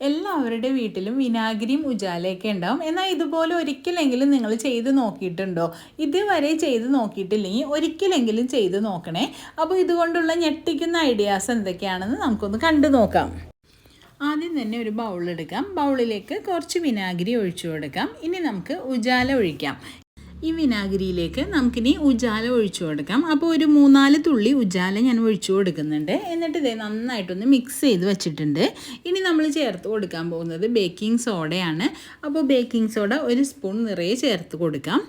എല്ലാവരുടെ വീട്ടിലും വിനാഗിരിയും ഉജാലയൊക്കെ ഉണ്ടാവും. എന്നാൽ ഇതുപോലെ ഒരിക്കലെങ്കിലും നിങ്ങൾ ചെയ്ത് നോക്കിയിട്ടുണ്ടോ? ഇതുവരെ ചെയ്ത് നോക്കിയിട്ടില്ലെങ്കിൽ ഒരിക്കലെങ്കിലും ചെയ്ത് നോക്കണേ. അപ്പോൾ ഇതുകൊണ്ടുള്ള ഞെട്ടിക്കുന്ന ഐഡിയാസ് എന്തൊക്കെയാണെന്ന് നമുക്കൊന്ന് കണ്ടു നോക്കാം. ആദ്യം തന്നെ ഒരു ബൗൾ എടുക്കാം. ബൗളിലേക്ക് കുറച്ച് വിനാഗിരി ഒഴിച്ചു കൊടുക്കാം. ഇനി നമുക്ക് ഉജാല ഒഴിക്കാം. ഈ വിനാഗിരിയിലേക്ക് നമുക്കിനി ഉജാല ഒഴിച്ചു കൊടുക്കാം. അപ്പോൾ ഒരു മൂന്നാൽ തുള്ളി ഉജാല ഞാൻ ഒഴിച്ചു കൊടുക്കുന്നുണ്ട്. എന്നിട്ട് ഇതേ നന്നായിട്ടൊന്ന് മിക്സ് ചെയ്ത് വെച്ചിട്ടുണ്ട്. ഇനി നമ്മൾ ചേർത്ത് കൊടുക്കാൻ പോകുന്നത് ബേക്കിംഗ് സോഡയാണ് അപ്പോൾ ബേക്കിംഗ് സോഡ ഒരു സ്പൂൺ നിറയെ ചേർത്ത് കൊടുക്കാം.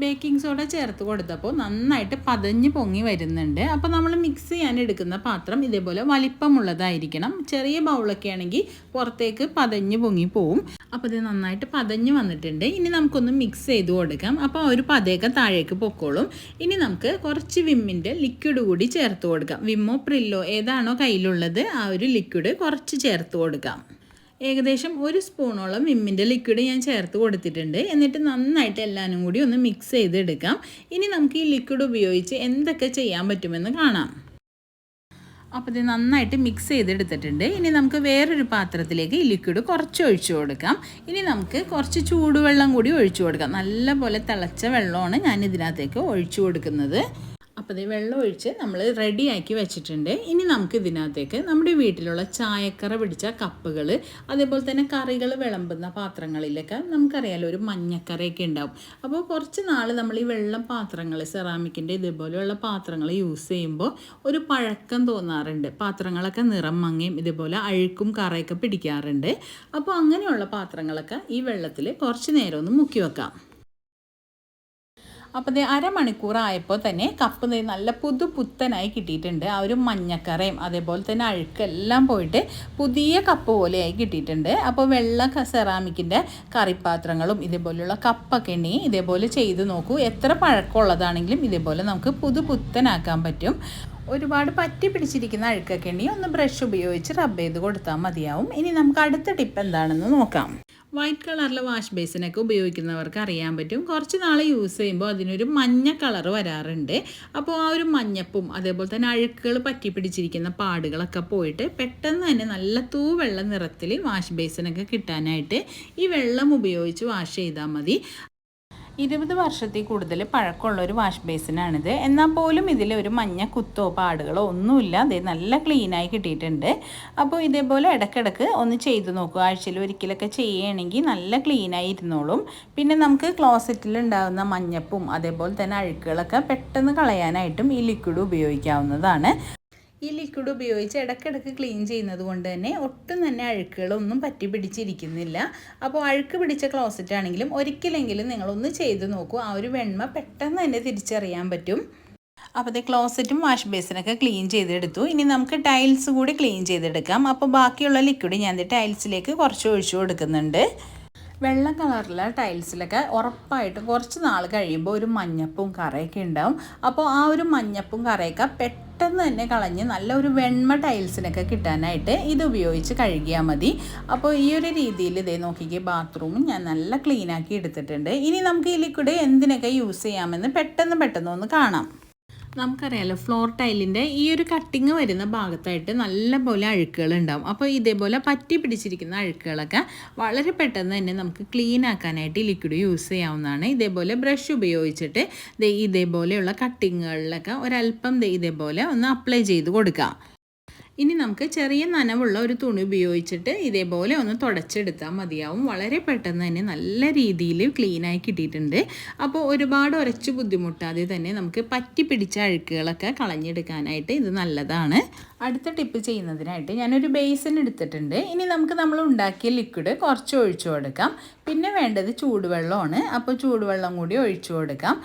ബേക്കിംഗ് സോഡ ചേർത്ത് കൊടുത്തപ്പോൾ നന്നായിട്ട് പതഞ്ഞ് പൊങ്ങി വരുന്നുണ്ട്. അപ്പോൾ നമ്മൾ മിക്സ് ചെയ്യാൻ എടുക്കുന്ന പാത്രം ഇതേപോലെ വലിപ്പമുള്ളതായിരിക്കണം. ചെറിയ ബൗളൊക്കെ ആണെങ്കിൽ പുറത്തേക്ക് പതഞ്ഞ് പൊങ്ങി പോവും. അപ്പോൾ ഇത് നന്നായിട്ട് പതഞ്ഞ് വന്നിട്ടുണ്ട്. ഇനി നമുക്കൊന്ന് മിക്സ് ചെയ്ത് കൊടുക്കാം. അപ്പോൾ ഒരു പതയൊക്കെ താഴേക്ക് പൊക്കോളും. ഇനി നമുക്ക് കുറച്ച് വിമ്മിന്റെ ലിക്വിഡ് കൂടി ചേർത്ത് കൊടുക്കാം. വിമ്മോ പ്രില്ലോ ഏതാണോ കയ്യിലുള്ളത് ആ ഒരു ലിക്വിഡ് കുറച്ച് ചേർത്ത് കൊടുക്കാം. ഏകദേശം ഒരു സ്പൂണോളം വിമ്മിന്റെ ലിക്വിഡ് ഞാൻ ചേർത്ത് കൊടുത്തിട്ടുണ്ട്. എന്നിട്ട് നന്നായിട്ട് എല്ലാവരും കൂടി ഒന്ന് മിക്സ് ചെയ്തെടുക്കാം. ഇനി നമുക്ക് ഈ ലിക്വിഡ് ഉപയോഗിച്ച് എന്തൊക്കെ ചെയ്യാൻ പറ്റുമെന്ന് കാണാം. അപ്പോൾ ഇത് നന്നായിട്ട് മിക്സ് ചെയ്തെടുത്തിട്ടുണ്ട്. ഇനി നമുക്ക് വേറൊരു പാത്രത്തിലേക്ക് ഈ ലിക്വിഡ് കുറച്ച് ഒഴിച്ചു കൊടുക്കാം. ഇനി നമുക്ക് കുറച്ച് ചൂടുവെള്ളം കൂടി ഒഴിച്ചു കൊടുക്കാം. നല്ലപോലെ തിളച്ച വെള്ളമാണ് ഞാൻ ഇതിനകത്തേക്ക് ഒഴിച്ചു കൊടുക്കുന്നത്. അപ്പോൾ ഇത് വെള്ളം ഒഴിച്ച് നമ്മൾ റെഡിയാക്കി വെച്ചിട്ടുണ്ട്. ഇനി നമുക്ക് ഇതിനകത്തേക്ക് നമ്മുടെ വീട്ടിലുള്ള ചായക്കറ പിടിച്ച കപ്പുകൾ അതേപോലെ തന്നെ കറികൾ വിളമ്പുന്ന പാത്രങ്ങളിലൊക്കെ നമുക്കറിയാലോ ഒരു മഞ്ഞക്കറയൊക്കെ ഉണ്ടാവും. അപ്പോൾ കുറച്ച് നാൾ നമ്മൾ ഈ വെള്ളം പാത്രങ്ങൾ സെറാമിക്കിന്റെ ഇതുപോലെയുള്ള പാത്രങ്ങൾ യൂസ് ചെയ്യുമ്പോൾ ഒരു പഴക്കം തോന്നാറുണ്ട്. പാത്രങ്ങളൊക്കെ നിറം മങ്ങയും ഇതുപോലെ അഴുക്കും കറയൊക്കെ പിടിക്കാറുണ്ട്. അപ്പോൾ അങ്ങനെയുള്ള പാത്രങ്ങളൊക്കെ ഈ വെള്ളത്തിൽ കുറച്ച് നേരം ഒന്ന് മുക്കി വെക്കാം. അപ്പോൾ ഇത് അരമണിക്കൂറായപ്പോൾ തന്നെ കപ്പ് നല്ല പുതു പുത്തനായി കിട്ടിയിട്ടുണ്ട്. ആ ഒരു മഞ്ഞക്കറയും അതേപോലെ തന്നെ അഴുക്കെല്ലാം പോയിട്ട് പുതിയ കപ്പ് പോലെയായി കിട്ടിയിട്ടുണ്ട്. അപ്പോൾ വെള്ള സെറാമിക്കിന്റെ കറിപ്പാത്രങ്ങളും ഇതേപോലെയുള്ള കപ്പൊക്കെ ഉണ്ടെങ്കിൽ ഇതേപോലെ ചെയ്ത് നോക്കൂ. എത്ര പഴക്കമുള്ളതാണെങ്കിലും ഇതേപോലെ നമുക്ക് പുതു പുത്തനാക്കാൻ പറ്റും. ഒരുപാട് പറ്റി പിടിച്ചിരിക്കുന്ന അഴുക്കൊക്കെ ഉണ്ടെങ്കിൽ ഒന്ന് ബ്രഷ് ഉപയോഗിച്ച് റബ്ബ് ചെയ്ത് കൊടുത്താൽ മതിയാവും. ഇനി നമുക്ക് അടുത്ത ടിപ്പ് എന്താണെന്ന് നോക്കാം. വൈറ്റ് കളറിലെ വാഷ് ബേസിനൊക്കെ ഉപയോഗിക്കുന്നവർക്ക് അറിയാൻ പറ്റും. കുറച്ച് നാൾ യൂസ് ചെയ്യുമ്പോൾ അതിനൊരു മഞ്ഞ കളർ വരാറുണ്ട്. അപ്പോൾ ആ ഒരു മഞ്ഞപ്പും അതേപോലെ തന്നെ അഴുക്കുകൾ പറ്റി പിടിച്ചിരിക്കുന്ന പാടുകളൊക്കെ പോയിട്ട് പെട്ടെന്ന് തന്നെ നല്ല തൂവെള്ള നിറത്തിൽ വാഷ് ബേസിനൊക്കെ കിട്ടാനായിട്ട് ഈ വെള്ളം ഉപയോഗിച്ച് വാഷ് ചെയ്താൽ മതി. ഇരുപത് വർഷത്തിൽ കൂടുതൽ പഴക്കമുള്ള ഒരു വാഷ് ബേസിനാണിത് എന്നാൽ പോലും ഇതിൽ ഒരു മഞ്ഞ കുത്തോ പാടുകളോ ഒന്നുമില്ല. അത് നല്ല ക്ലീനായി കിട്ടിയിട്ടുണ്ട്. അപ്പോൾ ഇതേപോലെ ഇടയ്ക്കിടയ്ക്ക് ഒന്ന് ചെയ്തു നോക്കുക ആഴ്ചയിൽ ഒരിക്കലൊക്കെ ചെയ്യുകയാണെങ്കിൽ നല്ല ക്ലീനായി ഇരുന്നോളും. പിന്നെ നമുക്ക് ക്ലോസറ്റിൽ ഉണ്ടാകുന്ന മഞ്ഞപ്പും അതേപോലെ തന്നെ അഴുക്കുകളൊക്കെ പെട്ടെന്ന് കളയാനായിട്ടും ഈ ലിക്വിഡ് ഉപയോഗിക്കാവുന്നതാണ്. ഈ ലിക്വിഡ് ഉപയോഗിച്ച് ഇടയ്ക്കിടയ്ക്ക് ക്ലീൻ ചെയ്യുന്നത് കൊണ്ട് തന്നെ ഒട്ടും തന്നെ അഴുക്കുകളൊന്നും പറ്റി പിടിച്ചിരിക്കുന്നില്ല. അപ്പോൾ അഴുക്ക് പിടിച്ച ക്ലോസറ്റ് ആണെങ്കിലും ഒരിക്കലെങ്കിലും നിങ്ങളൊന്ന് ചെയ്ത് നോക്കൂ. ആ ഒരു വെണ്മ പെട്ടെന്ന് തന്നെ തിരിച്ചറിയാൻ പറ്റും. അപ്പോൾ ക്ലോസറ്റും വാഷ് ബേസിനൊക്കെ ക്ലീൻ ചെയ്തെടുത്തു. ഇനി നമുക്ക് ടൈൽസ് കൂടി ക്ലീൻ ചെയ്തെടുക്കാം. അപ്പോൾ ബാക്കിയുള്ള ലിക്വിഡ് ഞാൻ ടൈൽസിലേക്ക് കുറച്ച് ഒഴിച്ചു കൊടുക്കുന്നുണ്ട്. വെള്ള കളറിലെ ടൈൽസിലൊക്കെ ഉറപ്പായിട്ടും കുറച്ച് നാൾ കഴിയുമ്പോൾ ഒരു മഞ്ഞപ്പും കറയൊക്കെ ഉണ്ടാവും. അപ്പോൾ ആ ഒരു മഞ്ഞപ്പും കറയൊക്കെ പെട്ടെന്ന് തന്നെ കളഞ്ഞ് നല്ല ഒരു വെണ്മ ടൈൽസിനൊക്കെ കിട്ടാനായിട്ട് ഇത് ഉപയോഗിച്ച് കഴുകിയാൽ മതി. അപ്പോൾ ഈ ഒരു രീതിയിൽ ഇതേ നോക്കിക്കേ ബാത്റൂമും ഞാൻ നല്ല ക്ലീനാക്കി എടുത്തിട്ടുണ്ട്. ഇനി നമുക്ക് ഈ ലിക്വിഡ് എന്തിനൊക്കെ യൂസ് ചെയ്യാമെന്ന് പെട്ടെന്ന് പെട്ടെന്ന് ഒന്ന് കാണാം. നമുക്കറിയാലോ ഫ്ലോർ ടൈലിന്റെ ഈ ഒരു കട്ടിങ് വരുന്ന ഭാഗത്തായിട്ട് നല്ലപോലെ അഴുക്കുകൾ ഉണ്ടാവും അപ്പോൾ ഇതേപോലെ പറ്റി പിടിച്ചിരിക്കുന്ന അഴുക്കുകളൊക്കെ വളരെ പെട്ടെന്ന് തന്നെ നമുക്ക് ക്ലീൻ ആക്കാനായിട്ട് ലിക്വിഡ് യൂസ് ചെയ്യാവുന്നതാണ്. ഇതേപോലെ ബ്രഷ് ഉപയോഗിച്ചിട്ട് ഇതേപോലെയുള്ള കട്ടിങ്ങുകളിലൊക്കെ ഒരല്പം ഇതേപോലെ ഒന്ന് അപ്ലൈ ചെയ്ത് കൊടുക്കാം. ഇനി നമുക്ക് ചെറിയ നനവുള്ള ഒരു തുണി ഉപയോഗിച്ചിട്ട് ഇതേപോലെ ഒന്ന് തുടച്ചെടുത്താൽ മതിയാവും. വളരെ പെട്ടെന്ന് തന്നെ നല്ല രീതിയിൽ ക്ലീനായി കിട്ടിയിട്ടുണ്ട്. അപ്പോൾ ഒരുപാട് ഉരച്ച് ബുദ്ധിമുട്ടാതെ തന്നെ നമുക്ക് പറ്റി പിടിച്ച അഴുക്കുകളൊക്കെ കളഞ്ഞെടുക്കാനായിട്ട് ഇത് നല്ലതാണ്. അടുത്ത ടിപ്പ് ചെയ്യുന്നതിനായിട്ട് ഞാനൊരു ബേസിൻ എടുത്തിട്ടുണ്ട്. ഇനി നമുക്ക് നമ്മൾ ഉണ്ടാക്കിയ ലിക്വിഡ് കുറച്ച് ഒഴിച്ചു കൊടുക്കാം. പിന്നെ വേണ്ടത് ചൂടുവെള്ളമാണ്. അപ്പോൾ ചൂടുവെള്ളം കൂടി ഒഴിച്ചു കൊടുക്കാം.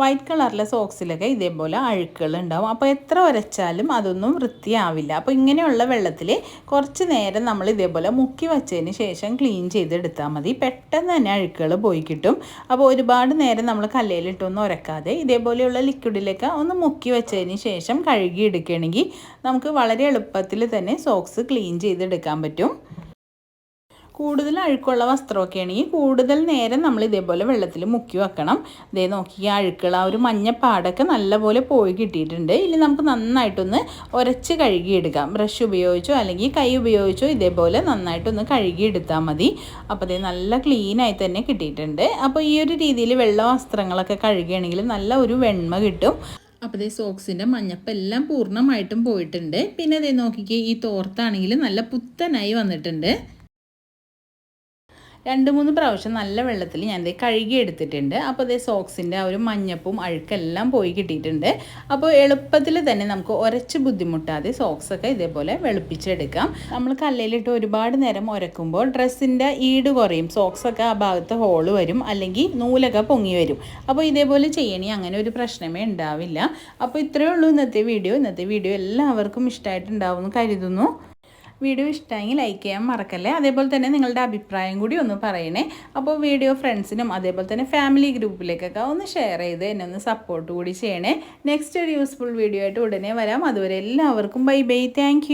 വൈറ്റ് കളറിലെ സോക്സിലൊക്കെ ഇതേപോലെ അഴുക്കുകൾ ഉണ്ടാവും അപ്പോൾ എത്ര ഉരച്ചാലും അതൊന്നും വൃത്തിയാവില്ല. അപ്പോൾ ഇങ്ങനെയുള്ള വെള്ളത്തിൽ കുറച്ച് നേരം നമ്മൾ ഇതേപോലെ മുക്കി വച്ചതിന് ശേഷം ക്ലീൻ ചെയ്തെടുത്താൽ മതി. പെട്ടെന്ന് തന്നെ അഴുക്കുകൾ പോയി കിട്ടും. അപ്പോൾ ഒരുപാട് നേരം നമ്മൾ കല്ലയിലിട്ടൊന്നും ഉരക്കാതെ ഇതേപോലെയുള്ള ലിക്വിഡിലേക്ക് ഒന്ന് മുക്കി വെച്ചതിന് ശേഷം കഴുകി എടുക്കുകയാണെങ്കിൽ നമുക്ക് വളരെ എളുപ്പത്തിൽ തന്നെ സോക്സ് ക്ലീൻ ചെയ്തെടുക്കാൻ പറ്റും. കൂടുതൽ അഴുക്കുള്ള വസ്ത്രമൊക്കെ ആണെങ്കിൽ കൂടുതൽ നേരം നമ്മൾ ഇതേപോലെ വെള്ളത്തിൽ മുക്കി വെക്കണം. ഇതേ നോക്കി അഴുക്കുള്ള ആ ഒരു മഞ്ഞപ്പാടൊക്കെ നല്ലപോലെ പോയി കിട്ടിയിട്ടുണ്ട്. ഇനി നമുക്ക് നന്നായിട്ടൊന്ന് ഉരച്ച് കഴുകിയെടുക്കാം. ബ്രഷ് ഉപയോഗിച്ചോ അല്ലെങ്കിൽ കൈ ഉപയോഗിച്ചോ ഇതേപോലെ നന്നായിട്ടൊന്ന് കഴുകിയെടുത്താൽ മതി. അപ്പോൾ അതേ നല്ല ക്ലീനായി തന്നെ കിട്ടിയിട്ടുണ്ട്. അപ്പോൾ ഈ ഒരു രീതിയിൽ വെള്ള വസ്ത്രങ്ങളൊക്കെ കഴുകുകയാണെങ്കിൽ നല്ല ഒരു വെണ്മ കിട്ടും. അപ്പോൾ ഇതേ സോക്സിന്റെ മഞ്ഞപ്പം എല്ലാം പൂർണമായിട്ടും പോയിട്ടുണ്ട്. പിന്നെ ഇതേ നോക്കിക്കേ ഈ തോർത്താണെങ്കിൽ നല്ല പുത്തനായി വന്നിട്ടുണ്ട്. രണ്ട് മൂന്ന് പ്രാവശ്യം നല്ല വെള്ളത്തിൽ ഞാൻ ഇത് കഴുകി എടുത്തിട്ടുണ്ട് അപ്പോൾ ഇതേ സോക്സിന്റെ ആ ഒരു മഞ്ഞപ്പും അഴുക്കെല്ലാം പോയി കിട്ടിയിട്ടുണ്ട്. അപ്പോൾ എളുപ്പത്തിൽ തന്നെ നമുക്ക് ഉരച്ച് ബുദ്ധിമുട്ടാതെ സോക്സൊക്കെ ഇതേപോലെ വെളുപ്പിച്ചെടുക്കാം. നമ്മൾ കല്ലയിലിട്ട് ഒരുപാട് നേരം ഉരക്കുമ്പോൾ ഡ്രസ്സിന്റെ ഈട് കുറയും. സോക്സൊക്കെ ആ ഭാഗത്ത് ഹോൾ വരും അല്ലെങ്കിൽ നൂലൊക്കെ പൊങ്ങി വരും. അപ്പോൾ ഇതേപോലെ ചെയ്യണി അങ്ങനെ ഒരു പ്രശ്നമേ ഉണ്ടാവില്ല. അപ്പോൾ ഇത്രയേ ഉള്ളൂ ഇന്നത്തെ വീഡിയോ. ഇന്നത്തെ വീഡിയോ എല്ലാവർക്കും ഇഷ്ടമായിട്ടുണ്ടാവുമെന്ന് കരുതുന്നു. വീഡിയോ ഇഷ്ടമെങ്കിൽ ലൈക്ക് ചെയ്യാൻ മറക്കല്ലേ? അതേപോലെ തന്നെ നിങ്ങളുടെ അഭിപ്രായം കൂടി ഒന്ന് പറയണേ. അപ്പോൾ വീഡിയോ ഫ്രണ്ട്സിനും അതേപോലെ തന്നെ ഫാമിലി ഗ്രൂപ്പിലേക്കൊക്കെ ഒന്ന് ഷെയർ ചെയ്ത് എന്നെ ഒന്ന് സപ്പോർട്ട് കൂടി ചെയ്യണേ. നെക്സ്റ്റ് ഒരു യൂസ്ഫുൾ വീഡിയോ ആയിട്ട് ഉടനെ വരാം. അതുവരെ എല്ലാവർക്കും ബൈ ബൈ താങ്ക്